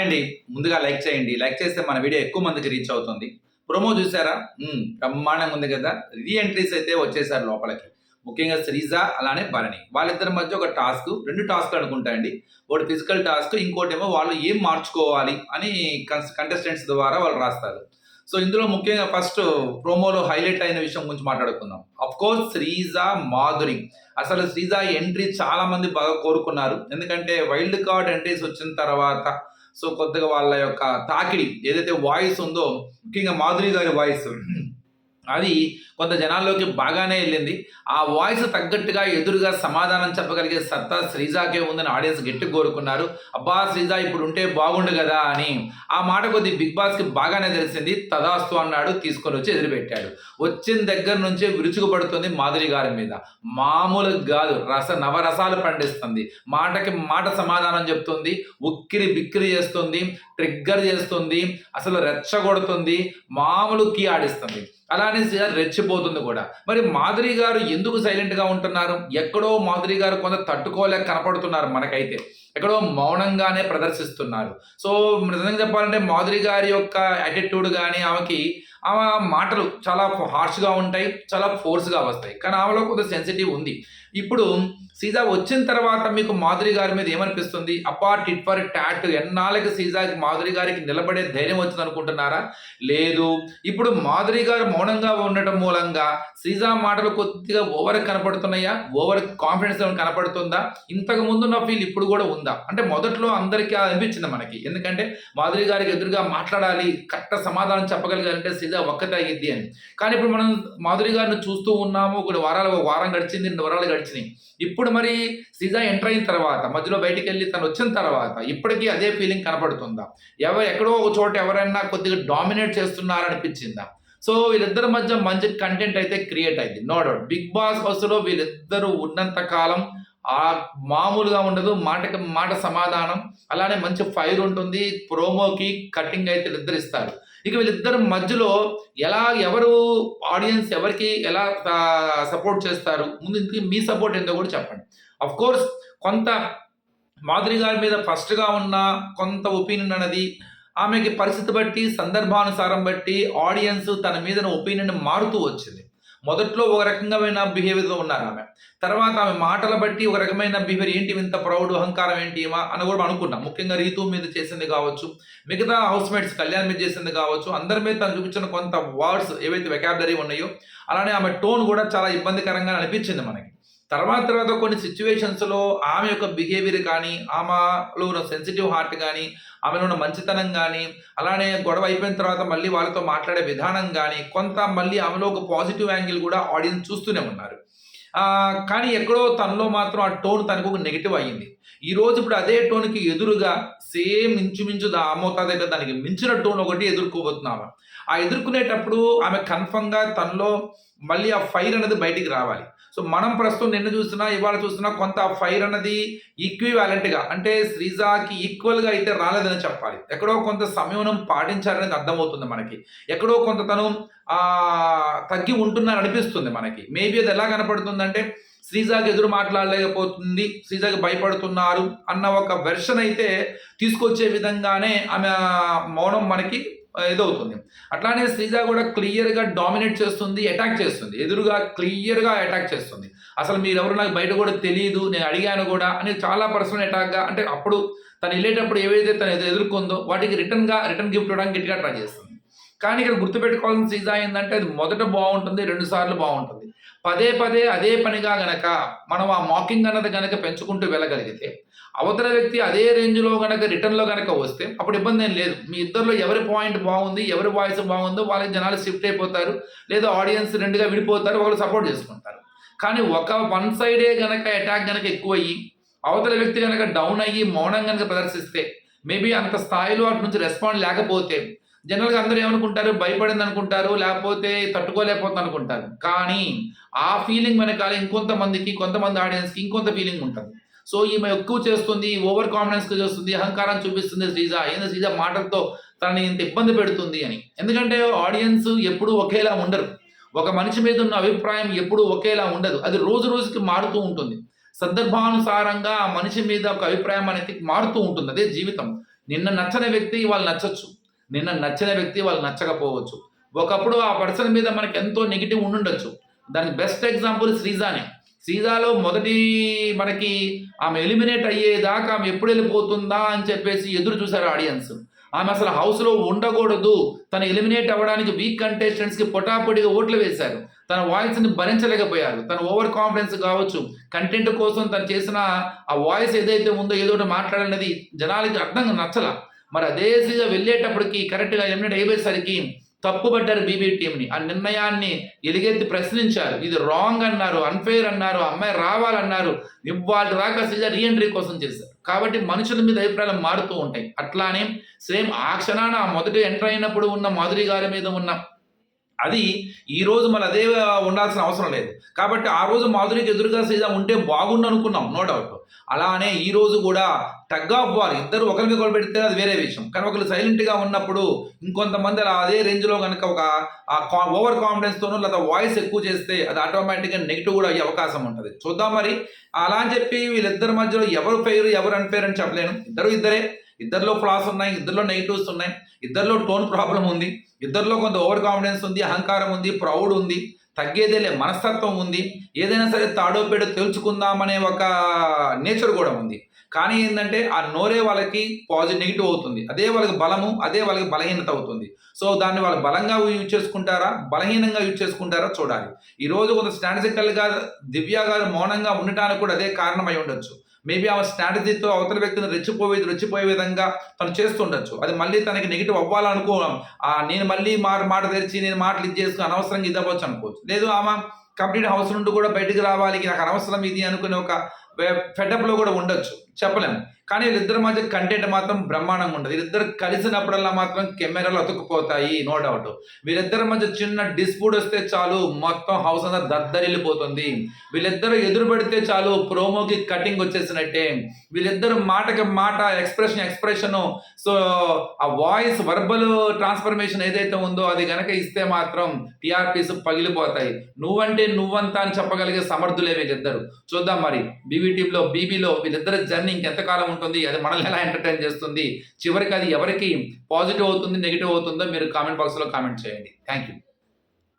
అండి ముందుగా లైక్ చేయండి. లైక్ చేస్తే మన వీడియో ఎక్కువ మందికి రీచ్ అవుతుంది. ప్రోమో చూసారా? బ్రహ్మాండంగా ఉంది కదా. రీ ఎంట్రీస్ అయితే వచ్చేసారు లోపలికి. ముఖ్యంగా శ్రీజ అలానే భరణి. వాళ్ళిద్దరి మధ్య ఒక టాస్క్ రెండు టాస్క్ అనుకుంటా అండి ఒకటి ఫిజికల్ టాస్క్ ఇంకోటి ఏమో వాళ్ళు ఏం మార్చుకోవాలి అని కంటెస్టెంట్స్ ద్వారా వాళ్ళు రాస్తారు. సో ఇందులో ముఖ్యంగా ఫస్ట్ ప్రోమోలో హైలైట్ అయిన విషయం గురించి మాట్లాడుకుందాం. Of course Sreeja Madhuri. అసలు శ్రీజ ఎంట్రీ చాలా మంది బాగా కోరుకున్నారు. ఎందుకంటే వైల్డ్ కార్డ్ ఎంట్రీస్ వచ్చిన తర్వాత సో కొద్దిగా వాళ్ళ యొక్క తాకిడి ఏదైతే వాయిస్ ఉందో ముఖ్యంగా మాధురి గారి వాయిస్ అది కొంత జనాల్లోకి బాగానే వెళ్ళింది. ఆ వాయిస్ తగ్గట్టుగా ఎదురుగా సమాధానం చెప్పగలిగే సత్తా శ్రీజాకే ఉందని ఆడియన్స్ గట్టి కోరుకున్నారు. అబ్బా శ్రీజ ఇప్పుడు ఉంటే బాగుండు కదా అని. ఆ మాట కొద్ది బిగ్ బాస్కి బాగానే తెలిసింది. తదాస్తు అన్నాడు తీసుకొని వచ్చి ఎదురుపెట్టాడు. వచ్చిన దగ్గర నుంచే విరుచుకుపడుతుంది మాధురి గారి మీద. మామూలు కాదు రస నవరసాలు పండిస్తుంది. మాటకి మాట సమాధానం చెప్తుంది. ఉక్కిరి బిక్కిరి చేస్తుంది ట్రిగ్గర్ చేస్తుంది అసలు రెచ్చగొడుతుంది మామూలు కీ ఆడిస్తుంది. అలానే శ్రీజ రెచ్చిపోతుంది కూడా. మరి మాధురి గారు ఎందుకు సైలెంట్గా ఉంటున్నారు? ఎక్కడో మాధురి గారు కొంత తట్టుకోలేక కనపడుతున్నారు మనకైతే. ఎక్కడో మౌనంగానే ప్రదర్శిస్తున్నారు. సో నిజంగా చెప్పాలంటే మాధురి గారి యొక్క యాటిట్యూడ్ కానీ ఆమెకి ఆమె మాటలు చాలా హార్ష్గా ఉంటాయి చాలా ఫోర్స్గా వస్తాయి. కానీ ఆమెలో కొంత సెన్సిటివ్ ఉంది. ఇప్పుడు సీజా వచ్చిన తర్వాత మీకు మాధురి గారి మీద ఏమనిపిస్తుంది? అపార్ట్ ఇట్ ఫర్ టాట్ ఎన్నాళ్ళకి సీజాకి మాధురి గారికి నిలబడే ధైర్యం వచ్చింది అనుకుంటున్నారా? లేదు. ఇప్పుడు మాధురి గారు మౌనంగా ఉండటం మూలంగా సీజా మాటలు కొద్దిగా ఓవర్ కనపడుతున్నాయా? ఓవర్ కాన్ఫిడెన్స్ కనపడుతుందా? ఇంతకు ముందు నా ఫీల్ ఇప్పుడు కూడా ఉందా? అంటే మొదట్లో అందరికీ అది అనిపించింది మనకి. ఎందుకంటే మాధురి గారికి ఎదురుగా మాట్లాడాలి కరెక్ట్ సమాధానం చెప్పగలిగారంటే సీజా ఒక్కతే అయ్యిద్ది అని. కానీ ఇప్పుడు మనం మాధురి గారిని చూస్తూ ఉన్నాము. ఒక వారాలు ఒక వారం గడిచింది రెండు వారాలు గడిచినాయి ఇప్పుడు మరి సీజా ఎంటర్ అయిన తర్వాత మధ్యలో బయటికి వెళ్ళి తను వచ్చిన తర్వాత ఇప్పటికీ అదే ఫీలింగ్ కనపడుతుందా ఎవరు ఎక్కడో ఒక చోట ఎవరైనా కొద్దిగా డామినేట్ చేస్తున్నారనిపించిందా? సో వీళ్ళిద్దరి మధ్య మంచి కంటెంట్ అయితే క్రియేట్ అయింది. నో డౌట్ బిగ్ బాస్ హౌస్లో వీళ్ళిద్దరూ ఉన్నంత కాలం ఆ మామూలుగా ఉండదు. మాటకి మాట సమాధానం. అలానే మంచి ఫైర్ ఉంటుంది. ప్రోమోకి కటింగ్ అయితే వీళ్ళిద్దరు ఇస్తారు. ఇక వీళ్ళిద్దరి మధ్యలో ఎలా ఎవరు ఆడియన్స్ ఎవరికి ఎలా సపోర్ట్ చేస్తారు? ముందు ఇంతకీ మీ సపోర్ట్ ఏందో కూడా చెప్పండి. అఫ్ కోర్స్ కొంత మాధురి గారి మీద ఫస్ట్గా ఉన్న కొంత ఒపీనియన్ అనేది ఆమెకి పరిస్థితి బట్టి సందర్భానుసారం బట్టి ఆడియన్స్ తన మీద ఒపీనియన్ మారుతూ వచ్చింది. మొదట్లో ఒక రకమైన బిహేవియర్లో ఉన్నారు ఆమె. తర్వాత ఆమె మాటల బట్టి ఒక రకమైన బిహేవియర్ ఏంటి ఇంత ప్రౌడ్ అహంకారం ఏంటి ఏమా అని కూడా అనుకున్నాం ముఖ్యంగా రీతు మీద చేసింది కావచ్చు మిగతా హౌస్ మేట్స్ కళ్యాణ్ మీద చేసింది కావచ్చు అందరి మీద తను చూపించిన కొంత వర్డ్స్ ఏవైతే వెకాబులరీ ఉన్నాయో అలానే ఆమె టోన్ కూడా చాలా ఇబ్బందికరంగా అనిపించింది మనకి. తర్వాత తర్వాత కొన్ని సిచ్యువేషన్స్లో ఆమె యొక్క బిహేవియర్ కానీ ఆమెలో ఉన్న సెన్సిటివ్ హార్ట్ కానీ ఆమెలో ఉన్న మంచితనం కానీ అలానే గొడవ అయిపోయిన తర్వాత మళ్ళీ వాళ్ళతో మాట్లాడే విధానం కానీ కొంత మళ్ళీ ఆమెలో ఒక పాజిటివ్ యాంగిల్ కూడా ఆడియన్స్ చూస్తూనే ఉన్నారు. కానీ ఎక్కడో తనలో మాత్రం ఆ టోన్ తనకు ఒక నెగిటివ్ అయ్యింది. ఈ రోజు ఇప్పుడు అదే టోన్కి ఎదురుగా సేమ్ ఇంచుమించు దా అమోతాద అయితే దానికి మించిన టోన్ ఒకటి ఎదుర్కోబోతున్నాము ఆ ఎదుర్కొనేటప్పుడు ఆమె కన్ఫర్మ్గా తనలో మళ్ళీ ఆ ఫైర్ అనేది బయటికి రావాలి. సో మనం ప్రస్తుతం నిన్న చూసినా ఇవాళ చూసినా కొంత ఫైర్ అన్నది ఈక్వివాలెంట్గా అంటే శ్రీజాకి ఈక్వల్గా అయితే రాలేదని చెప్పాలి. ఎక్కడో కొంత సంయమనం పాటించారనేది అర్థమవుతుంది మనకి. ఎక్కడో కొంత తను తగ్గి ఉంటున్నారు అనిపిస్తుంది మనకి. మేబీ అది ఎలా కనపడుతుందంటే శ్రీజాకి ఎదురు మాట్లాడలేకపోతుంది శ్రీజాకి భయపడుతున్నారు అన్న ఒక వెర్షన్ అయితే తీసుకొచ్చే విధంగానే ఆమె మౌనం మనకి ఇదవుతుంది. అట్లానే శ్రీజ కూడా క్లియర్గా డామినేట్ చేస్తుంది అటాక్ చేస్తుంది. ఎదురుగా క్లియర్గా అటాక్ చేస్తుంది. అసలు మీరెవరు నాకు బయట కూడా తెలియదు నేను అడిగాను కూడా అని చాలా పర్సనల్ అటాక్గా అంటే అప్పుడు తను వెళ్ళేటప్పుడు ఏవైతే తను ఎదు- ఎదుర్కొందో వాటికి రిటర్న్గా రిటర్న్ గిఫ్ట్ ఇవ్వడానికి గట్టిగా ట్రై చేస్తుంది. కానీ ఇక్కడ గుర్తుపెట్టుకోవాల్సిన సీజా ఏంటంటే అది మొదట బాగుంటుంది రెండు సార్లు బాగుంటుంది. పదే పదే అదే పనిగా గనక మనం ఆ మాకింగ్ అన్నది గనక పెంచుకుంటూ వెళ్ళగలిగితే అవతల వ్యక్తి అదే రేంజ్లో కనుక రిటర్న్లో కనుక వస్తే అప్పుడు ఇబ్బంది ఏం లేదు. మీ ఇద్దరిలో ఎవరి పాయింట్ బాగుంది ఎవరి వాయిస్ బాగుందో వాళ్ళకి జనాలు షిఫ్ట్ అయిపోతారు లేదా ఆడియన్స్ రెండుగా విడిపోతారు వాళ్ళు సపోర్ట్ చేసుకుంటారు. కానీ ఒక వన్ సైడే కనుక అటాక్ గనక ఎక్కువ అయ్యి అవతల వ్యక్తి కనుక డౌన్ అయ్యి మౌనం కనుక ప్రదర్శిస్తే మేబీ అంత స్థాయిలో అటు నుంచి రెస్పాండ్ లేకపోతే జనరల్గా అందరూ ఏమనుకుంటారు? భయపడింది అనుకుంటారు లేకపోతే తట్టుకోలేకపోతుంది అనుకుంటారు కానీ ఆ ఫీలింగ్ వెనకాల ఇంకొంతమందికి కొంతమంది ఆడియన్స్కి ఇంకొంత ఫీలింగ్ ఉంటుంది. సో ఈమె ఎక్కువ చేస్తుంది ఓవర్ కాన్ఫిడెన్స్ చేస్తుంది అహంకారం చూపిస్తుంది శ్రీజ. ఏంది శ్రీజ? మాటలతో తనని ఇంత ఇబ్బంది పెడుతుంది అని. ఎందుకంటే ఆడియన్స్ ఎప్పుడూ ఒకేలా ఉండరు. ఒక మనిషి మీద ఉన్న అభిప్రాయం ఎప్పుడూ ఒకేలా ఉండదు. అది రోజు రోజుకి మారుతూ ఉంటుంది. సందర్భానుసారంగా ఆ మనిషి మీద ఒక అభిప్రాయం అనేది మారుతూ ఉంటుంది. అదే జీవితం. నిన్న నచ్చని వ్యక్తి వాళ్ళు నచ్చచ్చు. నిన్న నచ్చిన వ్యక్తి వాళ్ళు నచ్చకపోవచ్చు. ఒకప్పుడు ఆ పర్సన్ మీద మనకి ఎంతో నెగిటివ్ ఉండుండొచ్చు. దానికి బెస్ట్ ఎగ్జాంపుల్ శ్రీజానే శ్రీజాలో మొదటి మనకి ఆమె ఎలిమినేట్ అయ్యేదాకా ఆమె ఎప్పుడు వెళ్ళిపోతుందా అని చెప్పేసి ఎదురు చూశారు ఆడియన్స్. ఆమె అసలు హౌస్లో ఉండకూడదు. తను ఎలిమినేట్ అవ్వడానికి వీక్ కంటెస్టెంట్స్కి పొటాపొడిగా ఓట్లు వేశారు. తన వాయిస్ని భరించలేకపోయారు. తన ఓవర్ కాన్ఫిడెన్స్ కావచ్చు కంటెంట్ కోసం తను చేసిన ఆ వాయిస్ ఏదైతే ఉందో ఏదో ఒకటి మాట్లాడనేది జనాలకి అర్థంగా నచ్చల. మరి అదే వెళ్ళేటప్పటికి కరెక్ట్గా ఎలిమినేట్ అయిపోయేసరికి తప్పుపడ్డారు బీబీ టీంని ఆ నిర్ణయాన్ని ఎలుగెత్తి ప్రశ్నించారు. ఇది రాంగ్ అన్నారు అన్ఫెయిర్ అన్నారు అమ్మాయి రావాలన్నారు ఇవాళ దాకా శ్రీజ రీఎంట్రీ కోసం చేశారు. కాబట్టి మనుషుల మీద అభిప్రాయాలు మారుతూ ఉంటాయి. అట్లానే సేమ్ ఆ క్షణాన ఆ మొదటి ఎంటర్ అయినప్పుడు ఉన్న మాధురి గారి మీద ఉన్న అది ఈ రోజు మళ్ళీ అదే ఉండాల్సిన అవసరం లేదు. కాబట్టి ఆ రోజు మాధురికి ఎదురుగా శ్రీజ ఉంటే బాగుండు అనుకున్నాం నో డౌట్. అలానే ఈ రోజు కూడా టగ్ ఆఫ్ వార్ ఇద్దరు ఒకరిని ఒకరు పెడితే అది వేరే విషయం. కానీ ఒకరు సైలెంట్గా ఉన్నప్పుడు ఇంకొంతమంది అలా అదే రేంజ్లో కనుక ఒక ఓవర్ కాన్ఫిడెన్స్తోనూ లేదా వాయిస్ ఎక్కువ చేస్తే అది ఆటోమేటిక్గా నెగిటివ్ కూడా అయ్యే అవకాశం ఉంటుంది. చూద్దాం మరి. అలా అని చెప్పి వీళ్ళిద్దరి మధ్యలో ఎవరు ఫెయిర్ ఎవరు అన్ఫెయిర్ అని చెప్పలేను. ఇద్దరు ఇద్దరే. ఇద్దరిలో ఫ్లాస్ ఉన్నాయి ఇద్దరిలో నెగిటివ్స్ ఉన్నాయి ఇద్దరిలో టోన్ ప్రాబ్లం ఉంది ఇద్దరిలో కొంత ఓవర్ కాన్ఫిడెన్స్ ఉంది అహంకారం ఉంది ప్రౌడ్ ఉంది తగ్గేదేలే మనస్తత్వం ఉంది ఏదైనా సరే తాడో పేడో తెలుసుకుందామనే ఒక నేచర్ కూడా ఉంది. కానీ ఏంటంటే ఆ నోరే వాళ్ళకి పాజిటివ్ నెగిటివ్ అవుతుంది. అదే వాళ్ళకి బలము అదే వాళ్ళకి బలహీనత అవుతుంది. సో దాన్ని వాళ్ళు బలంగా యూజ్ చేసుకుంటారా బలహీనంగా యూజ్ చేసుకుంటారా చూడాలి. ఈ రోజు కొంత స్ట్రాటజికల్గా దివ్య గారు మౌనంగా ఉండటానికి కూడా అదే కారణమై ఉండొచ్చు. మేబీ ఆ స్ట్రాటజీతో అవతల వ్యక్తిని రెచ్చిపోయే రెచ్చిపోయే విధంగా తను చేస్తుండొచ్చు. అది మళ్ళీ తనకి నెగిటివ్ అవ్వాలనుకోవడం ఆ నేను మళ్ళీ మాట మాట తెరిచి నేను మాటలు ఇది చేసుకుని అనవసరంగా ఇది అవ్వచ్చు అనుకోవచ్చు. లేదు ఆమె కంప్లీట్ హౌస్ నుండి కూడా బయటకు రావాలి నాకు అనవసరం ఇది అనుకునే ఒక ఫెటప్లో కూడా ఉండొచ్చు. చెప్పలేము. కానీ వీళ్ళిద్దరి మధ్య కంటెంట్ మాత్రం బ్రహ్మాండంగా ఉండదు. వీళ్ళిద్దరు కలిసినప్పుడల్లా మాత్రం కెమెరాలు అతుక్కుపోతాయి నో డౌట్ వీళ్ళిద్దరి మధ్య చిన్న డిస్ప్యూట్ వస్తే చాలు మొత్తం హౌస్ అంతా దద్దరిల్లిపోతుంది. వీళ్ళిద్దరు ఎదురు పెడితే చాలు ప్రోమోకి కటింగ్ వచ్చేసినట్టే. వీళ్ళిద్దరు మాటకి మాట expression expression so uh voice verbal transformation ఏదైతే ఉందో అది గనక ఇస్తే మాత్రం టీఆర్పీస్ పగిలిపోతాయి. నువ్వంటే నువ్వంతా అని చెప్పగలిగే సమర్థులే వీళ్ళిద్దరు. చూద్దాం మరి బీబీ టీంలో బీబీలో వీళ్ళిద్దరు జర్నీ ఇంకెంతకాలం ఉంటుంది అది మనల్ని ఎలా ఎంటర్టైన్ చేస్తుంది? చివరికి అది ఎవరికి పాజిటివ్ అవుతుంది నెగిటివ్ అవుతుందో మీరు కామెంట్ బాక్స్లో కామెంట్ చేయండి. Thank you